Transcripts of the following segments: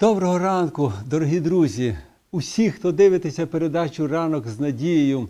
Доброго ранку, дорогі друзі, усі, хто дивитеся передачу Ранок з надією,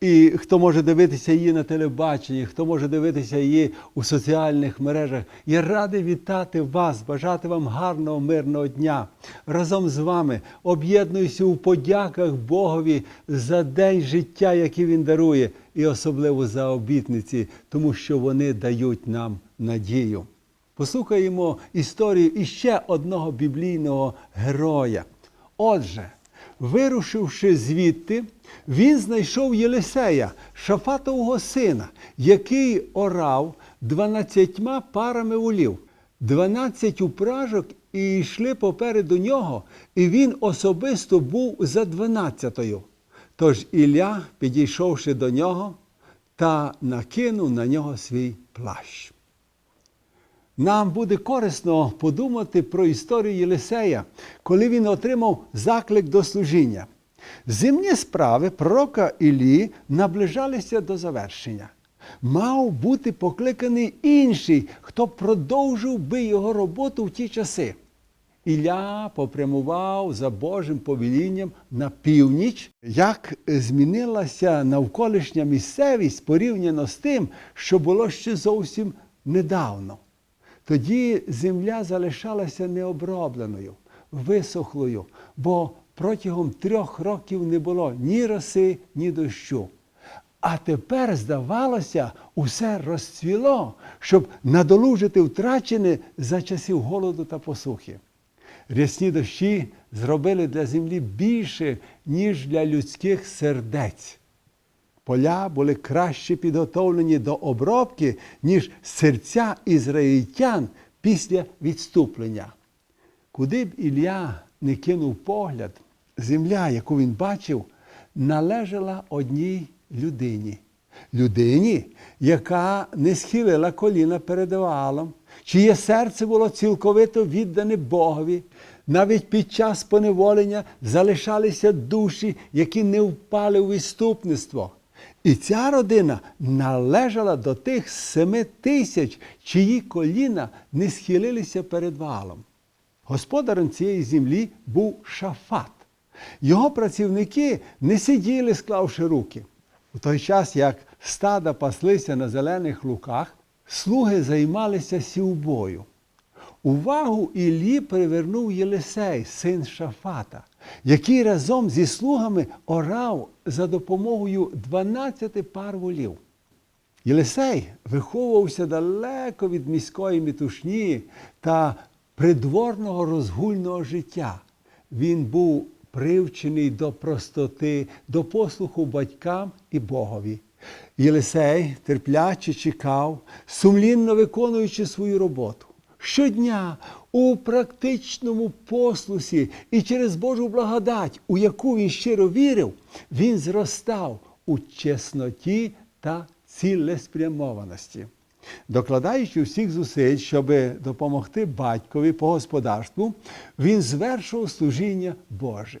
і хто може дивитися її на телебаченні, хто може дивитися її у соціальних мережах. Я радий вітати вас, бажати вам гарного, мирного дня. Разом з вами об'єднуюся у подяках Богові за день життя, який Він дарує, і особливо за обітниці, тому що вони дають нам надію. Послухаємо історію іще одного біблійного героя. Отже, вирушивши звідти, він знайшов Єлисея, Шафатового сина, який орав дванадцятьма парами волів, дванадцять упражок і йшли попереду нього, і він особисто був за дванадцятою. Тож Ілля, підійшовши до нього, та накинув на нього свій плащ. Нам буде корисно подумати про історію Єлисея, коли він отримав заклик до служіння. Земні справи пророка Іллі наближалися до завершення. Мав бути покликаний інший, хто продовжив би його роботу в ті часи. Ілля попрямував за Божим повелінням на північ, як змінилася навколишня місцевість порівняно з тим, що було ще зовсім недавно. Тоді земля залишалася необробленою, висохлою, бо протягом трьох років не було ні роси, ні дощу. А тепер, здавалося, усе розцвіло, щоб надолужити втрачене за часів голоду та посухи. Рясні дощі зробили для землі більше, ніж для людських сердець. Поля були краще підготовлені до обробки, ніж серця ізраїльтян після відступлення. Куди б Ілля не кинув погляд, земля, яку він бачив, належала одній людині. Людині, яка не схилила коліна перед Ваалом, чиє серце було цілковито віддане Богові. Навіть під час поневолення залишалися душі, які не впали у відступництво. І ця родина належала до тих семи тисяч, чиї коліна не схилилися перед валом. Господарем цієї землі був Шафат. Його працівники не сиділи, склавши руки. У той час, як стада паслися на зелених луках, слуги займалися сівбою. Увагу Іллі привернув Єлисей, син Шафата, який разом зі слугами орав за допомогою 12 пар волів. Єлисей виховувався далеко від міської метушні та придворного розгульного життя. Він був привчений до простоти, до послуху батькам і Богові. Єлисей терпляче чекав, сумлінно виконуючи свою роботу. Щодня у практичному послусі і через Божу благодать, у яку він щиро вірив, він зростав у чесноті та цілеспрямованості. Докладаючи всіх зусиль, щоб допомогти батькові по господарству, він звершував служіння Боже.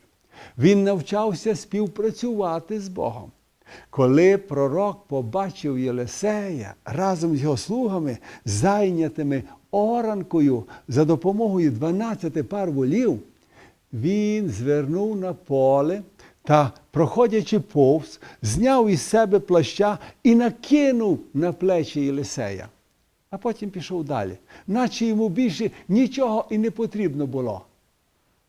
Він навчався співпрацювати з Богом. Коли пророк побачив Єлисея разом з його слугами, зайнятими оранкою за допомогою 12 пар волів, він звернув на поле та, проходячи повз, зняв із себе плаща і накинув на плечі Єлисея. А потім пішов далі, наче йому більше нічого і не потрібно було.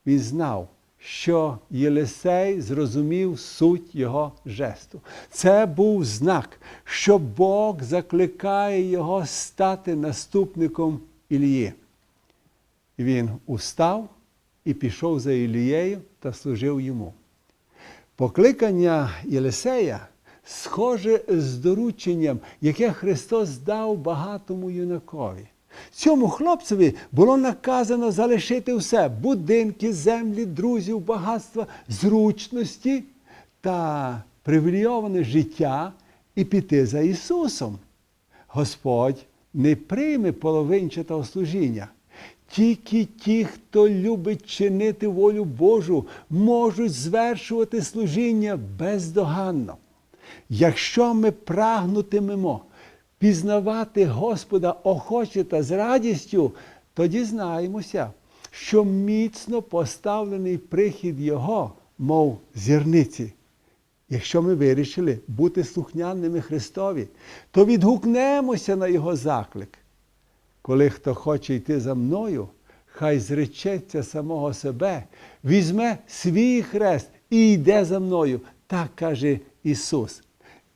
Він знав, що Єлисей зрозумів суть його жесту. Це був знак, що Бог закликає його стати наступником Ілії. Він устав і пішов за Ілією та служив йому. Покликання Єлисея схоже з дорученням, яке Христос дав багатому юнакові. Цьому хлопцеві було наказано залишити все будинки, землі, друзів, багатства, зручності та привілейоване життя і піти за Ісусом. Господь не прийме половинчатого служіння. Тільки ті, хто любить чинити волю Божу, можуть звершувати служіння бездоганно. Якщо ми прагнутимемо пізнавати Господа охоче та з радістю, то дізнаємося, що міцно поставлений прихід Його, мов зірниці. Якщо ми вирішили бути слухняними Христові, то відгукнемося на Його заклик. Коли хто хоче йти за мною, хай зречеться самого себе, візьме свій хрест і йде за мною. Так каже Ісус.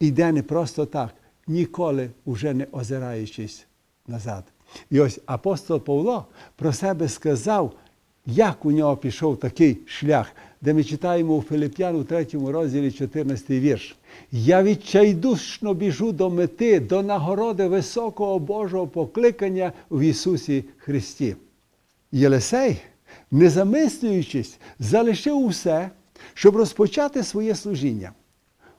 Іде не просто так, ніколи уже не озираючись назад. І ось апостол Павло про себе сказав, як у нього пішов такий шлях, де ми читаємо у Филип'ян у 3 розділі 14 вірш. Я відчайдушно біжу до мети, до нагороди високого Божого покликання в Ісусі Христі. Єлисей, не замислюючись, залишив усе, щоб розпочати своє служіння.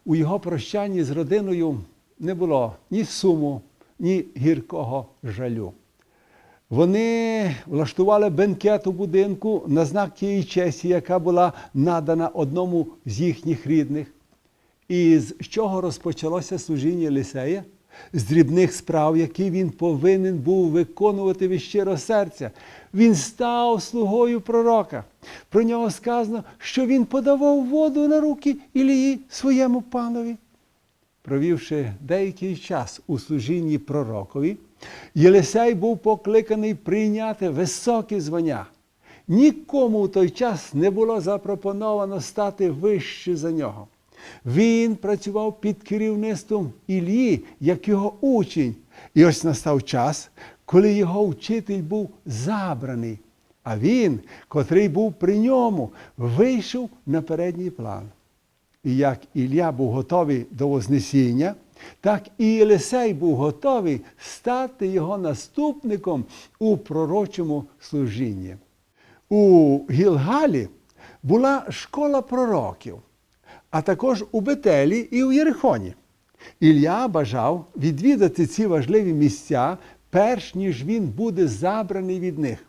У його прощанні з родиною не було ні суму, ні гіркого жалю. Вони влаштували бенкет у будинку на знак тієї честі, яка була надана одному з їхніх рідних. І з чого розпочалося служіння Лісея? З дрібних справ, які він повинен був виконувати від щиро серця. Він став слугою пророка. Про нього сказано, що він подавав воду на руки Ілії своєму панові. Провівши деякий час у служінні пророкові, Єлисей був покликаний прийняти високі звання. Нікому в той час не було запропоновано стати вище за нього. Він працював під керівництвом Ілії, як його учень. І ось настав час, коли його вчитель був забраний, а він, котрий був при ньому, вийшов на передній план. І як Ілля був готовий до Вознесіння, так і Єлисей був готовий стати його наступником у пророчому служінні. У Гілгалі була школа пророків, а також у Бетелі і у Єрихоні. Ілля бажав відвідати ці важливі місця, перш ніж він буде забраний від них.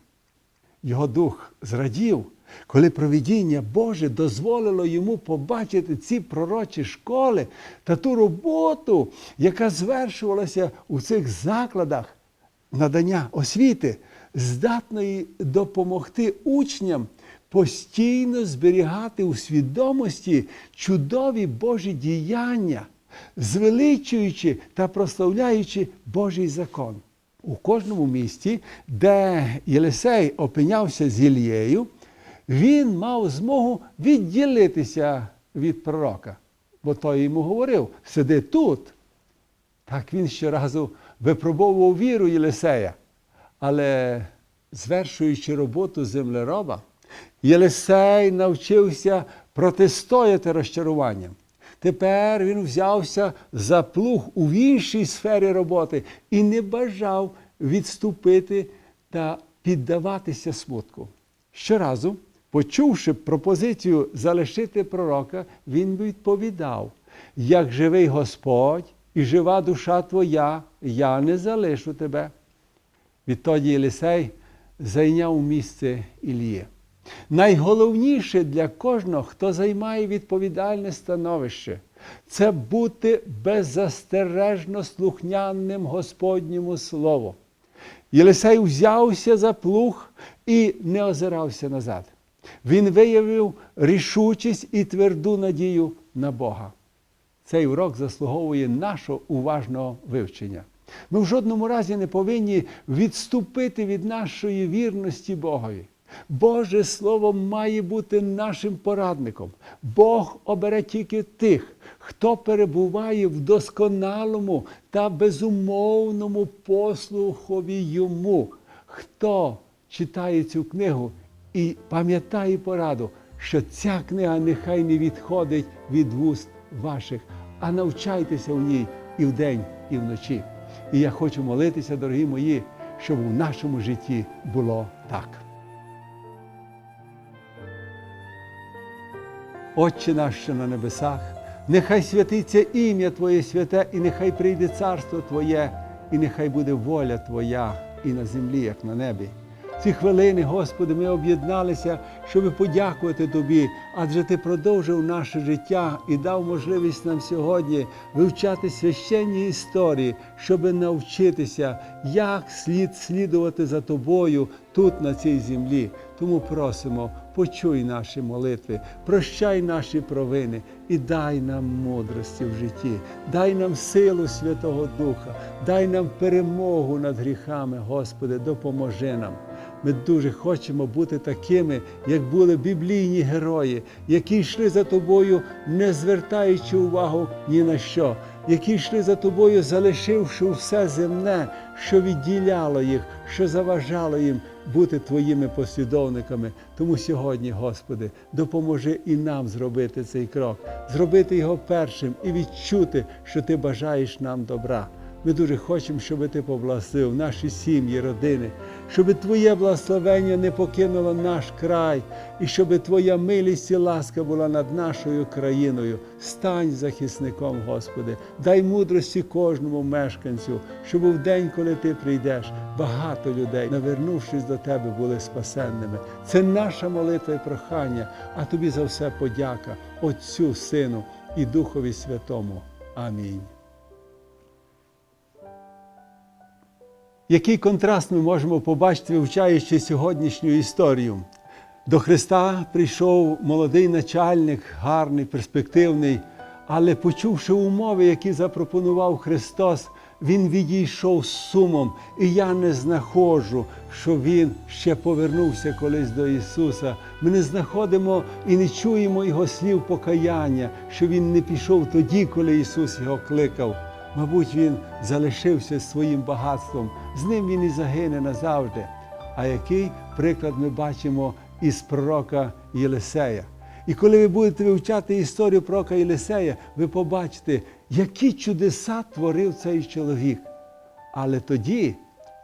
Його дух зрадів, коли провідіння Боже дозволило йому побачити ці пророчі школи та ту роботу, яка звершувалася у цих закладах надання освіти, здатної допомогти учням постійно зберігати у свідомості чудові Божі діяння, звеличуючи та прославляючи Божий закон. У кожному місті, де Єлисей опинявся з Ілією, він мав змогу відділитися від пророка. Бо той йому говорив: сиди тут. Так він щоразу випробовував віру Єлисея. Але звершуючи роботу землероба, Єлисей навчився протистояти розчаруванням. Тепер він взявся за плуг у іншій сфері роботи і не бажав відступити та піддаватися смутку. Щоразу, почувши пропозицію залишити пророка, він відповідав: як живий Господь і жива душа твоя, я не залишу тебе. Відтоді Єлисей зайняв місце Ілії. Найголовніше для кожного, хто займає відповідальне становище, це бути беззастережно слухняним Господньому Слову. Єлисей взявся за плуг і не озирався назад. Він виявив рішучість і тверду надію на Бога. Цей урок заслуговує нашого уважного вивчення. Ми в жодному разі не повинні відступити від нашої вірності Богові. Боже Слово має бути нашим порадником. Бог обере тільки тих, хто перебуває в досконалому та безумовному послухові йому, хто читає цю книгу і пам'ятає пораду, що ця книга нехай не відходить від вуст ваших, а навчайтеся в ній і вдень, і вночі. І я хочу молитися, дорогі мої, щоб у нашому житті було так. Отче наш, що на небесах, нехай святиться ім'я Твоє святе, і нехай прийде царство Твоє, і нехай буде воля Твоя і на землі, як на небі. Ці хвилини, Господи, ми об'єдналися, щоб подякувати Тобі, адже Ти продовжив наше життя і дав можливість нам сьогодні вивчати священні історії, щоб навчитися, як слід слідувати за Тобою тут, на цій землі. Тому просимо, почуй наші молитви, прощай наші провини і дай нам мудрості в житті, дай нам силу Святого Духа, дай нам перемогу над гріхами, Господи, допоможи нам. Ми дуже хочемо бути такими, як були біблійні герої, які йшли за тобою, не звертаючи увагу ні на що, які йшли за тобою, залишивши все земне, що відділяло їх, що заважало їм бути твоїми послідовниками. Тому сьогодні, Господи, допоможи і нам зробити цей крок, зробити його першим і відчути, що Ти бажаєш нам добра. Ми дуже хочемо, щоб ти поблагословив наші сім'ї, родини, щоб Твоє благословення не покинуло наш край, і щоб Твоя милість і ласка була над нашою країною. Стань захисником, Господи, дай мудрості кожному мешканцю, щоб в день, коли ти прийдеш, багато людей, навернувшись до Тебе, були спасенними. Це наша молитва і прохання, а тобі за все подяка, Отцю, Сину і Духові Святому. Амінь. Який контраст ми можемо побачити, вивчаючи сьогоднішню історію? До Христа прийшов молодий начальник, гарний, перспективний, але почувши умови, які запропонував Христос, він відійшов з сумом. І я не знаходжу, що Він ще повернувся колись до Ісуса. Ми не знаходимо і не чуємо Його слів покаяння, що Він не пішов тоді, коли Ісус його кликав. Мабуть, він залишився своїм багатством, з ним він і загине назавжди. А який приклад ми бачимо із пророка Єлисея? І коли ви будете вивчати історію пророка Єлисея, ви побачите, які чудеса творив цей чоловік. Але тоді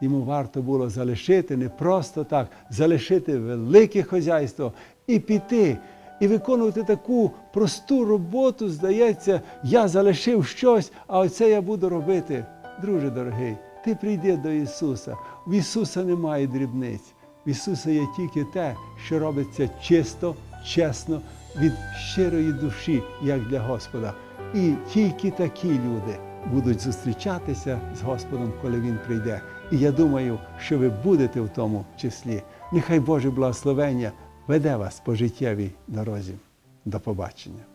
йому варто було залишити не просто так, залишити велике хазяйство і піти. І виконувати таку просту роботу, здається, я залишив щось, а оце я буду робити. Друже дорогий, ти прийди до Ісуса. В Ісуса немає дрібниць. В Ісуса є тільки те, що робиться чисто, чесно, від щирої душі, як для Господа. І тільки такі люди будуть зустрічатися з Господом, коли Він прийде. І я думаю, що ви будете в тому числі. Нехай Боже благословення веде вас по життєвій дорозі. До побачення.